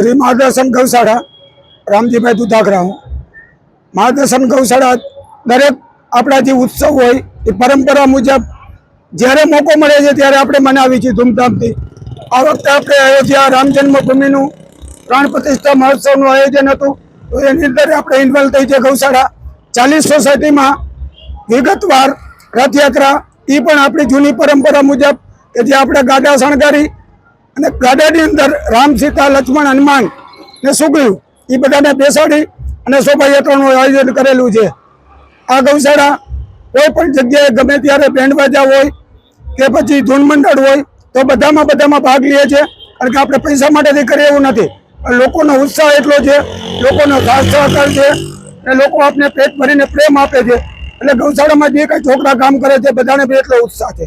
શ્રી માર્ગદર્શન ગૌશાળા, રામજીભાઈ દુધાગરા હું. માર્ગદર્શન ગૌશાળા દરેક આપણા જે ઉત્સવ હોય, એ પરંપરા મુજબ જ્યારે મોકો મળે છે ત્યારે આપણે મનાવી છીએ ધૂમધામથી. આ વખતે આપણે અયોધ્યા રામ જન્મભૂમિનું પ્રાણ પ્રતિષ્ઠા મહોત્સવનું આયોજન હતું. તો એની અંદર આપણે ઇન્વોલ્વ થઈ છે ગૌશાળા. ચાલીસ સોસાયટીમાં વિગતવાર રથયાત્રા એ પણ આપણી જૂની પરંપરા મુજબ કે જે આપણે ગાડા શણગારી અને ગાડાની અંદર રામ સીતા, લક્ષ્મણ, હનુમાન ને સુગ્રીવ એ બધાને બેસાડી અને શોભાયાત્રાનું આયોજન કરેલું છે. આ ગૌશાળા કોઈ પણ જગ્યાએ ગમે ત્યારે બેન્ડ હોય કે પછી ધૂન મંડળ હોય તો બધામાં બધામાં ભાગ લઈએ છીએ કારણ કે આપણે પૈસા માટેથી કરીએ એવું નથી. પણ લોકોનો ઉત્સાહ એટલો છે, લોકોનો સાથ સહકાર છે અને લોકો આપને પેટ ભરીને પ્રેમ આપે છે. એટલે ગૌશાળામાં જે કાંઈ છોકરા કામ કરે છે, બધાને એટલો ઉત્સાહ છે.